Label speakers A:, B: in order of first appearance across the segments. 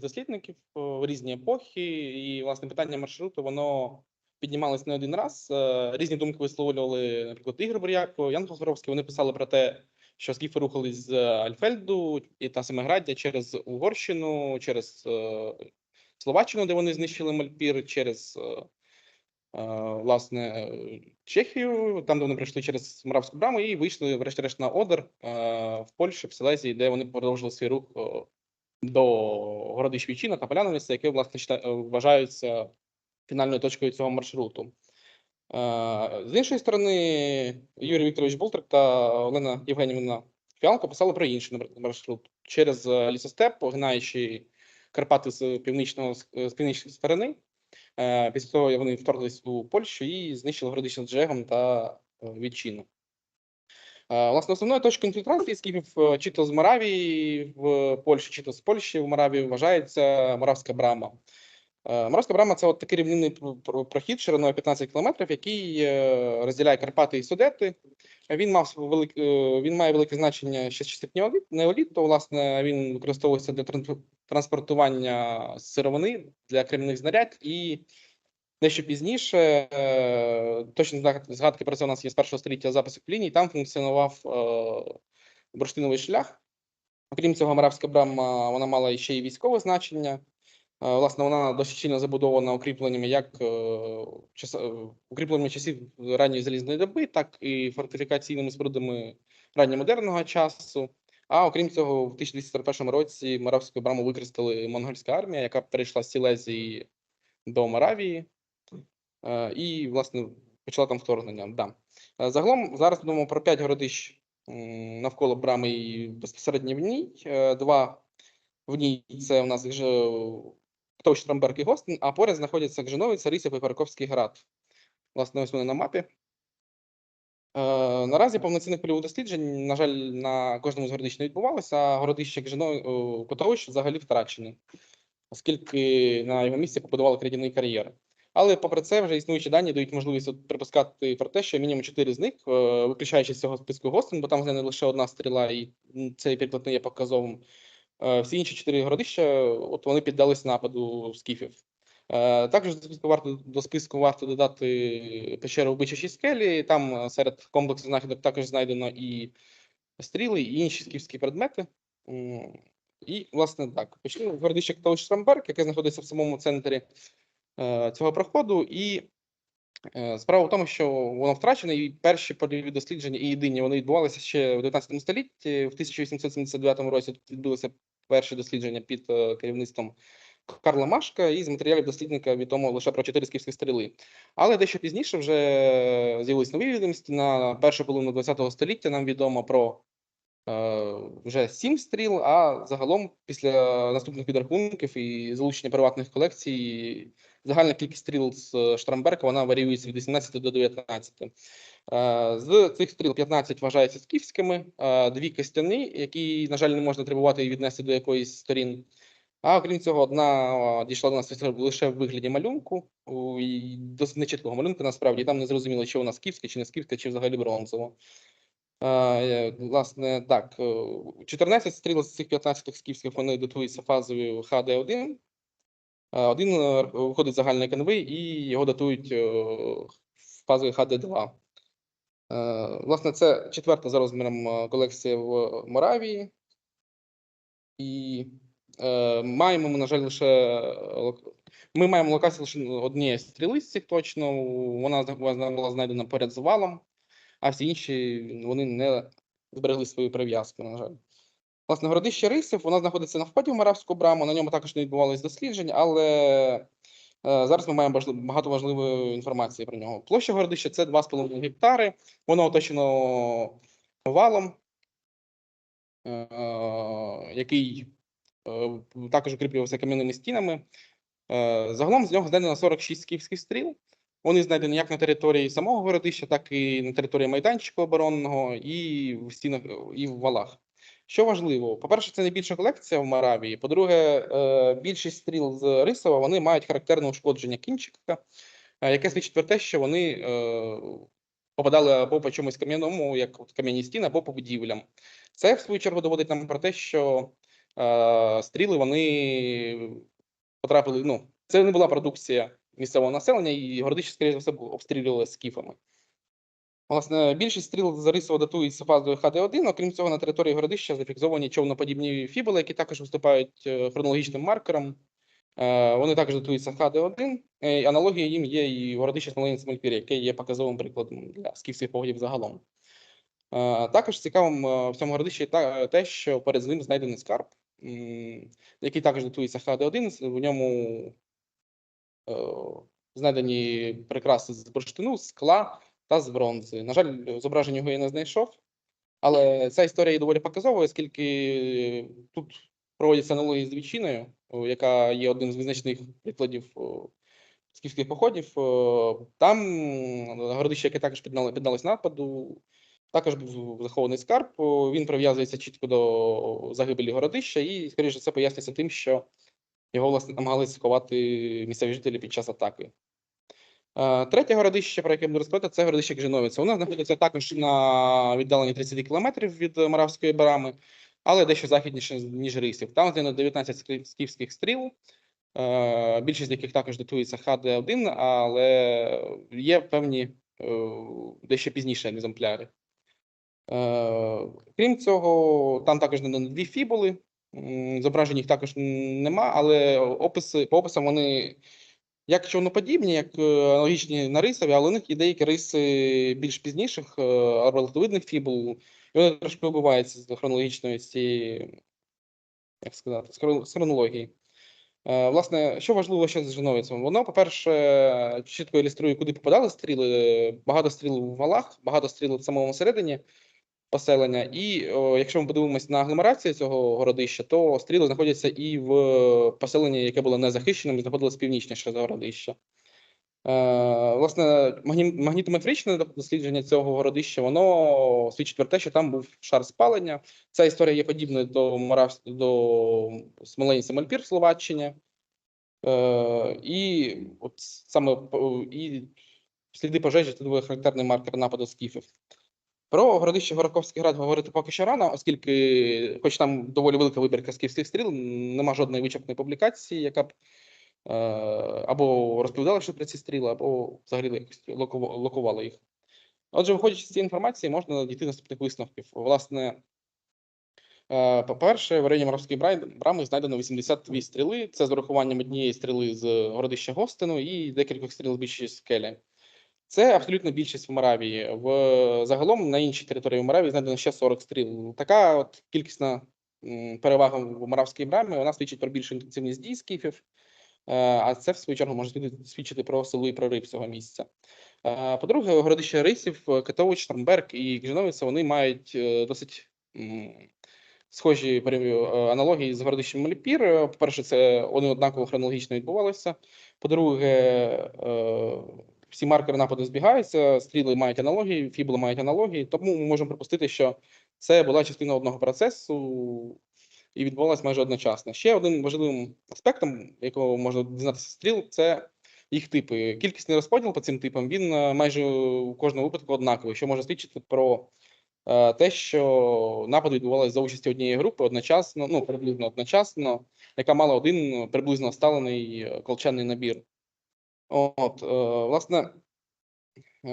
A: кількість дослідників е, в різні епохи, і власне питання маршруту воно піднімалось не один раз. Е, Різні думки висловлювали, наприклад, Ігор Буряко, Ян Хохоровський. Вони писали про те, що скіфи рухались з Альфельду і та Семиграддя через Угорщину, через е, Словаччину, де вони знищили Мальпір, через е, е, власне е, Чехію, там де вони прийшли через Моравську браму, і вийшли, врешті-решт, на Одер е, в Польщі, в Силезії, де вони продовжили свій рух е, до городищ Вічина та Поляновиця, яке власне е, вважаються фінальною точкою цього маршруту. Е, З іншої сторони, Юрій Вікторович Болтрик та Олена Євгенівна Фіалко писали про інший маршрут через е, лісостеп, огинаючи Карпати з північного з північної сторони. Після того вони вторглись у Польщу і знищили городище з Джегом та Вітчину. Власне, основною точкою інфільтрації скіфів е, чи то з Моравії в Польщу, чи то з Польщі в Моравію вважається Моравська брама. Е, Моравська брама це от такий рівнинний пр- пр- прохід шириною 15 кілометрів, який е, розділяє Карпати і Судети. Він мав велик, він має велике значення ще з часів неоліт- неоліту. Власне, він використовується для транспортування сировини для кремних знарядь і дещо пізніше. е, Точно згадки про це у нас є з першого століття запису ліній. Там функціонував е, бурштиновий шлях. Окрім цього, Моравська брама вона мала ще й військове значення. Е, Власне, вона досить щільно забудована укріпленнями як укріпленнями часів ранньої залізної доби, так і фортифікаційними спорудами ранньомодерного часу. А окрім цього, в 1241 році Моравську браму використали монгольська армія, яка перейшла з Сілезії до Моравії і, власне, почала там вторгнення. Да. Е, Загалом зараз думаємо про п'ять городищ навколо брами і безпосередньо в ній. Е, Два в ній це у нас вже Птовщ, Трамберг і Гостин, а поряд знаходяться Гжиновиця, Рисів і Парковський град. Власне, ось вони на мапі. Е, наразі повноцінних польових досліджень, на жаль, на кожному з городищ не відбувалося, а городище Гжино... Котовищ взагалі втрачене, оскільки на його місці побудували крадяний кар'єр. Але попри це, вже існуючі дані дають можливість припускати про те, що мінімум чотири з них, е, виключаючи з цього списку Гостин, бо там не лише одна стріла, і цей приклад не є показовим. Е, Всі інші чотири городища, от вони піддались нападу скіфів. Е, Також варто до списку варто додати печеру вбичачі скелі. Там серед комплексу знахідок також знайдено і стріли, і інші скіфські предмети. І, власне, так, почнемо з городища Ктауш Шрамберг, яке знаходиться в самому центрі цього проходу. І е, справа в тому, що воно втрачене, і перші польові дослідження, і єдині вони відбувалися ще в 19 столітті. В 1879 році тут відбулися перші дослідження під е, керівництвом Карла Машка, і з матеріалів дослідника відомо лише про чотири скіфські стріли. Але дещо пізніше вже з'явились нові відомості. На першу половину ХХ століття нам відомо про е, вже сім стріл, а загалом після наступних підрахунків і залучення приватних колекцій загальна кількість стріл з Штрамберга вона варіюється від 18 до 19. Е, З цих стріл 15 вважаються скіфськими, е, дві костяні, які, на жаль, не можна требувати і віднести до якоїсь сторін. А окрім цього, одна дійшла до нас лише- в вигляді малюнку, і досить нечіткого малюнка, насправді. Там не зрозуміло, чи вона скіфська, чи не скіфська, чи взагалі бронзова. Е, Власне, так, е, 14 стріл з цих 15 скіфських вони датуються фазою ХД1. Е, Один е, виходить з загальної канви, і його датують е, фазою ХД2. Е, Власне, це четверта за розміром колекція в Моравії. І маємо ми, на жаль, лише ми маємо локацію лише однієї стріли з цих точно. Вона була знайдена поряд з валом, а всі інші вони не зберегли свою прив'язку, на жаль. Власне, городище рисів, воно знаходиться на вході в Моравську браму. На ньому також не відбувалось досліджень, але е, зараз ми маємо багато важливої інформації про нього. Площа городища це 2,5 гектари. Воно оточено валом, е, який е, також укріплювався кам'яними стінами. Загалом з нього знайдено 46 скіфських стріл. Вони знайдені як на території самого городища, так і на території майданчику оборонного, і в стінах, і в валах. Що важливо, по-перше, це найбільша колекція в Моравії. По-друге, е, більшість стріл з Рисова вони мають характерне ушкодження кінчика, е, яке свідчить про те, що вони е, попадали або по чомусь кам'яному, як кам'яні стіни, або по будівлям. Це, в свою чергу, доводить нам про те, що стріли вони потрапили. Ну, це не була продукція місцевого населення, і городище, скоріше за все, обстрілювали скіфами. Власне, більшість стріл з рисово датується фазою ХД1. Окрім цього, на території городища зафіксовані човноподібні фібули, які також виступають е, хронологічним маркером. Е, Вони також датуються ХД1. Е, Аналогія їм є і городище Смоленець Мальпір, яке є показовим прикладом для скіфських погодів загалом. Також цікавим в цьому городищі те, що перед ним знайдений скарб, який також датується ХД1. В ньому знайдені прикраси з бурштину, скла та з бронзи. На жаль, зображення його я не знайшов, але ця історія є доволі показовою, оскільки тут проводяться аналогії з Вічиною, яка є одним з визначних прикладів скіфських походів. Там городище, яке також піддало- піддалось нападу, також був захований скарб. Він прив'язується чітко до загибелі городища, і, скоріше, це пояснюється тим, що його власне намагалися сховати місцеві жителі під час атаки. Е, Третє городище, про яке буду розповідати, це городище Кжиновиця. Воно знаходиться також на віддаленні 30 кілометрів від Моравської барами, але дещо західніше, ніж Рисів. Там знайдено 19 скіфських стріл. Е, Більшість з яких також датується ХД1, але є певні е, дещо пізніші екземпляри. Крім цього, там також знайдено дві фібули. Зображень їх також нема, але описи, по описам вони як човноподібні, як е, аналогічні на рисові, але у них є деякі риси більш пізніших е, релативних фібул. І вони трошки вибиваються з хронологічної цієї, як сказати, з хронології. Е, Власне, що важливо ще з Жиновицем? Воно, по-перше, чітко ілюструє, куди попадали стріли. Багато стріл в валах, багато стріл в самому середині поселення. І о, якщо ми подивимось на агломерацію цього городища, то стріли знаходяться і в поселенні, яке було незахищеним, і знаходилось північніше за городища. Е, власне, магнітометричне дослідження цього городища, воно свідчить про те, що там був шар спалення. Ця історія є подібною до Морав... до Смоленця Мальпір в Словаччині. Е, і от саме і сліди пожежі це дуже характерний маркер нападу скіфів. Про городище Гораковський град говорити поки що рано, оскільки, хоч там доволі велика вибірка скіфських стріл, нема жодної вичерпної публікації, яка б е, або розповідала що про ці стріли, або взагалі локувала їх. Отже, виходячи з цієї інформації, можна дійти наступних висновків. Власне, е, по-перше, в районі Моравської брами знайдено 82 стріли. Це з урахуванням однієї стріли з городища Гостину і декількох стріл з більшої скелі. Це абсолютно більшість в Моравії. В загалом на іншій території Моравії знайдено ще 40 стріл. Така от кількісна перевага в Моравській брамі вона свідчить про більшу інтенсивність дій скіфів. Е, А це в свою чергу може свідчити- про силу і прорив цього місця. Е, По-друге, городище Рисів, Катович, Штормберг і Кжиновиця вони мають е, досить схожі е, аналогії з городищем Маліпір. Е, По-перше, це вони однаково хронологічно відбувалися. По-друге, е, всі маркери нападу збігаються, стріли мають аналогії, фібули мають аналогії, тому ми можемо припустити, що це була частина одного процесу і відбувалася майже одночасно. Ще один важливим аспектом, якого можна дізнатися стріл, це їх типи. Кількісний розподіл по цим типам він е, майже у кожному випадку однаковий, що може свідчити про е, те, що напад відбувалися за участі однієї групи одночасно, ну приблизно одночасно, яка мала один приблизно вставлений е, колчаний набір. От, е, власне, е,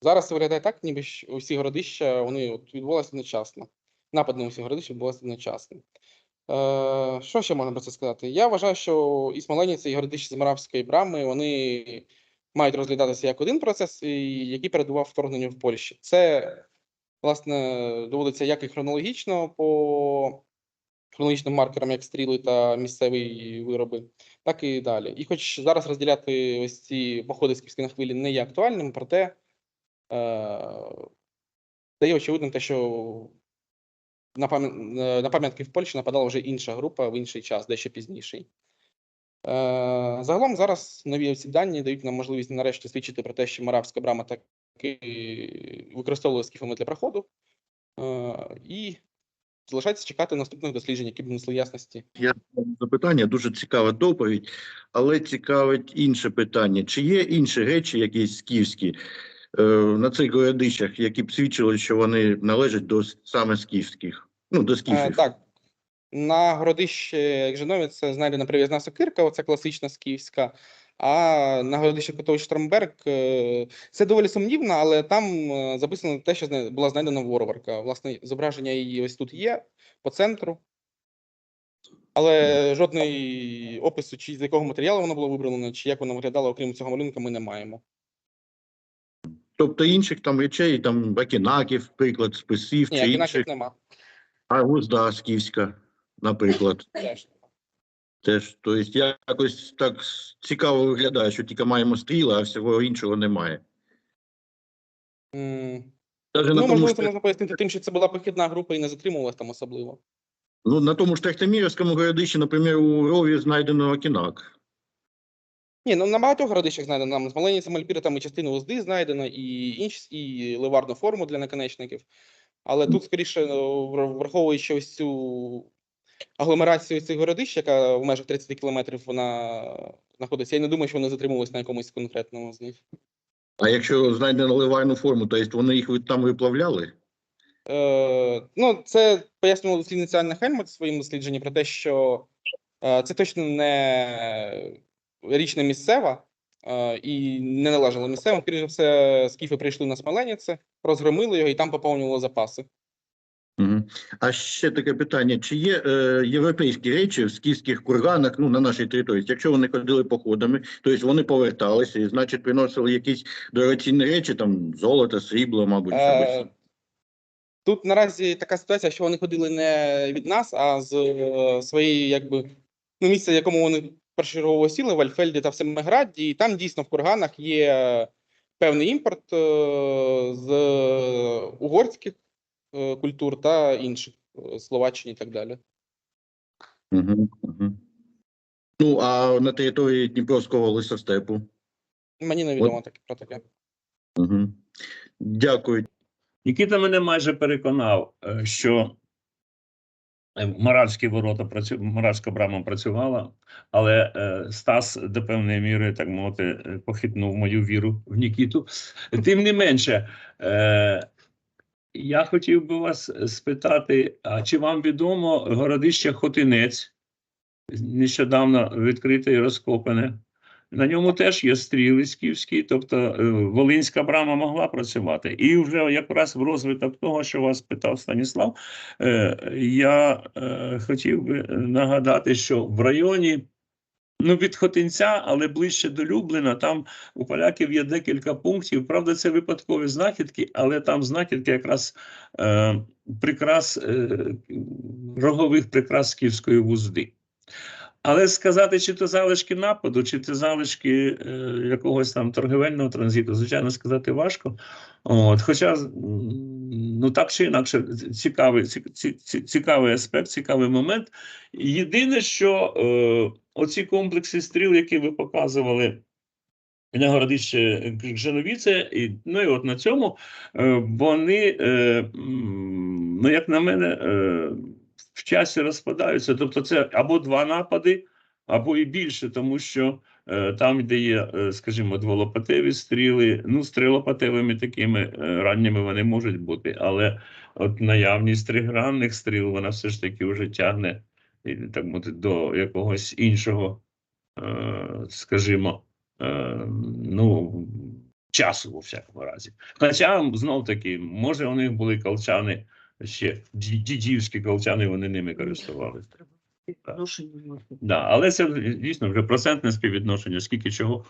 A: зараз це виглядає так, ніби усі городища вони от відбувалися одночасно. Напад на усі городища відбувався одночасно. Е, що ще можна про це сказати? Я вважаю, що і Смоленіця, і городище з Моравської брами вони мають розглядатися як один процес, який передував вторгненню в Польщі. Це, власне, доводиться як і хронологічно по хронологічним маркерам, як стріли та місцеві вироби, так і далі. І хоч зараз розділяти ось ці походи скіфські на хвилі не є актуальним, проте е, стає очевидним те, що е, на пам'ятки в Польщі нападала вже інша група в інший час, дещо пізніший. Е, загалом зараз нові ці дані дають нам можливість нарешті свідчити про те, що Моравська брама таки використовувала скіфами для проходу. Е, і залишається чекати наступних досліджень, які б внесли ясності.
B: Я запитання, дуже цікава доповідь, але цікавить інше питання. Чи є інші речі, якісь скіфські, е, на цих городищах, які б свідчили, що вони належать до саме скіфських? Ну, до
A: Е,
B: скіфів.
A: так, На городище Жинові це знайдена прив'язна сокирка, оця класична скіфська. А на городище Котович Штрамберг е, це доволі сумнівно, але там е, записано те, що була знайдена ворварка. Власне, зображення її ось тут є по центру. Але жодної опису, чи з якого матеріалу воно було вибрано, чи як воно виглядало, окрім цього малюнка, ми не маємо.
B: Тобто інших там речей, там бакінаків, приклад, списів
A: Ні,
B: чи інших,
A: нема.
B: а гузда скіфська, наприклад.
A: Теж.
B: Теж, тобто якось так цікаво виглядає, що тільки маємо стріли, а всього іншого немає. Навіть
A: Ну,
B: на тому,
A: можливо, це можна пояснити тим, що це була похідна група і не затримувалась там особливо.
B: ну, на тому ж Трехтимірському городищі, наприклад, у рові знайдено окінак.
A: Ні, ну на багатьох городищах знайдено нам з маленькими альпіритами частину узди знайдено, і інші, і ливарну форму для наконечників. Але тут, скоріше, вр- враховуючи ось цю агломерацію цих городищ, яка в межах 30 кілометрів вона знаходиться, я не думаю, що вони затримувалися на якомусь конкретному з них.
B: А якщо знайдено ливарну форму, то вони їх там виплавляли?
A: Е, ну, це пояснювала дослідниця Анна Хельмут в своєму дослідженні про те, що е, це точно не річ не місцева е, і не належала місцевим. Скоріше за все, скіфи прийшли на Смоленіце, розгромили його і там поповнювали запаси.
B: А ще таке питання: чи є е, європейські речі в скіфських курганах ну, на нашій території? Якщо вони ходили походами, то вони поверталися і, значить, приносили якісь дорогоцінні речі, там золото, срібло, мабуть,
A: Е,
B: щось.
A: Тут наразі така ситуація, що вони ходили не від нас, а з е, своєї, якби ну, місця, в якому вони першочергово сіли, в Альфельді та в Семиграді, і там дійсно в курганах є певний імпорт е, з угорських е, культур та інших е, Словаччини і так далі.
B: Угу, угу. Ну, а на території Дніпровського лисостепу?
A: Мені невідомо таке про таке.
B: Угу. Дякую.
C: Нікіта мене майже переконав, е, що е, Моравські ворота працю... Моравська брама працювала, але е, Стас до певної міри, так мовити, е, похитнув мою віру в Нікіту. Тим не менше, е, я хотів би вас спитати: а чи вам відомо городище Хотинець, нещодавно відкрите і розкопане? На ньому теж є стріли скіфські, тобто е, Волинська брама могла працювати. І вже якраз в розвиток того, що вас питав Станіслав, е, я е, хотів би нагадати, що в районі ну, від Хотинця, але ближче до Люблина, там у поляків є декілька пунктів. Правда, це випадкові знахідки, але там знахідки якраз е, прикрас е, рогових прикрас скіфської вузди. Але сказати, чи то залишки нападу, чи це залишки е, якогось там торговельного транзиту, звичайно, сказати важко. От, хоча, ну так чи інакше, цікавий, ці- ці- ці- цікавий аспект, цікавий момент. Єдине, що е, оці комплекси стріл, які ви показували на городище Женовіце, і, ну і от на цьому е, вони, е, ну як на мене, е, в часі розпадаються. Тобто, це або два напади, або і більше, тому що там, де є, скажімо, дволопатеві стріли, ну, з трилопатевими такими ранніми вони можуть бути, але от наявність тригранних стріл, вона все ж таки вже тягне так мовити, до якогось іншого, е, скажімо, е, ну, часу, у всякому разі. Хоча, знов таки, може, у них були колчани ще дідівські колчани, вони ними користувалися. Да, але це дійсно вже процентне співвідношення, скільки чого.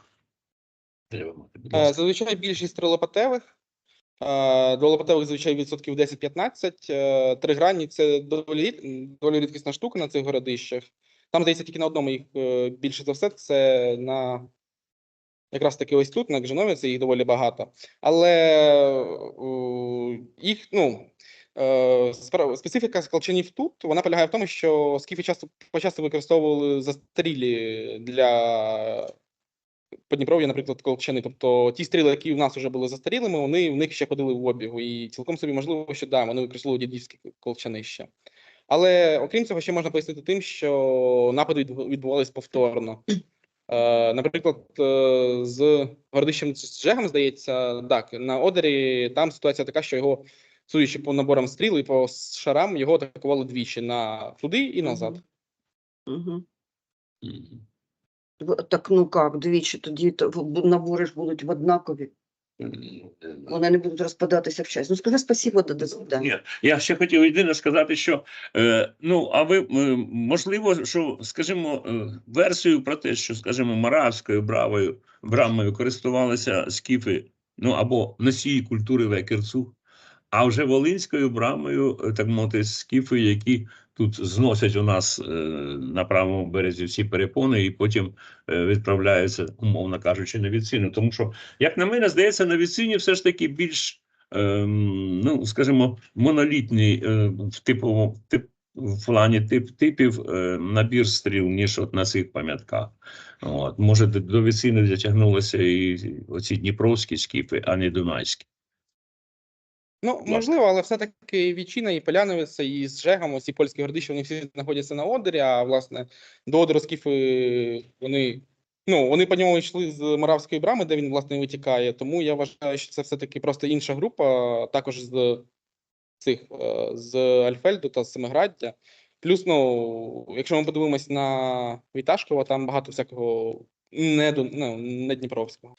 C: Треба мати.
A: Е. Зазвичай більшість трилопатевих. Е, Дволопатевих зазвичай відсотків 10-15. е, Тригранні це доволі, доволі рідкісна штука на цих городищах. Там, здається, тільки на одному їх е, більше за все. Це на якраз таки ось тут, на Гжинові, це їх доволі багато. Але їх, ну. е, Специфіка скалчанів тут вона полягає в тому, що скіфи часто почасто використовували застарілі для Подніпров'я, наприклад, колчани. Тобто ті стріли, які в нас вже були застарілими, вони в них ще ходили в обігу. І цілком собі можливо, що да, вони використовували дідівські колчани ще. Але окрім цього, ще можна пояснити тим, що напади відбу- відбувались повторно. Е, наприклад, е, з городищем Жегом, здається, так, на Одері там ситуація така, що його судячи по наборам стріл і по шарам, його атакували двічі на туди і назад.
D: Угу. Так ну як, двічі тоді набори ж будуть в однакові. Вони не будуть розпадатися в час. Ну скажи спасибо до, до.
C: Ні, я ще хотів єдине сказати, що е, ну а ви е, можливо, що скажімо, е, версію про те, що скажімо, Моравською бравою брамою користувалися скіфи, ну або носії культури Векерцу, а вже Волинською брамою, е, так мовити, скіфи, які тут зносять у нас е, на правому березі всі перепони, і потім е, відправляються, умовно кажучи, на відсіну. Тому що, як на мене, здається, на відсіні все ж таки більш ем, ну, скажімо, монолітній е, в типовому тип, в плані тип, типів е, набір стріл, ніж от на цих пам'ятках. От. Може, до, Віцини затягнулися і оці дніпровські скіфи, а не дунайські.
A: Ну, можливо, але все-таки Вічина і Поляновиця, і з Жегом, ці польські городища, вони всі знаходяться на Одері, а власне до Одеру скіфи, вони, ну, вони по ньому йшли з Моравської брами, де він, власне, витікає. Тому я вважаю, що це все-таки просто інша група, також з цих, е, з Альфельду та з Семиграддя. Плюс, ну, якщо ми подивимось на Віташкова, там багато всякого не, до- ну, не Дніпровського.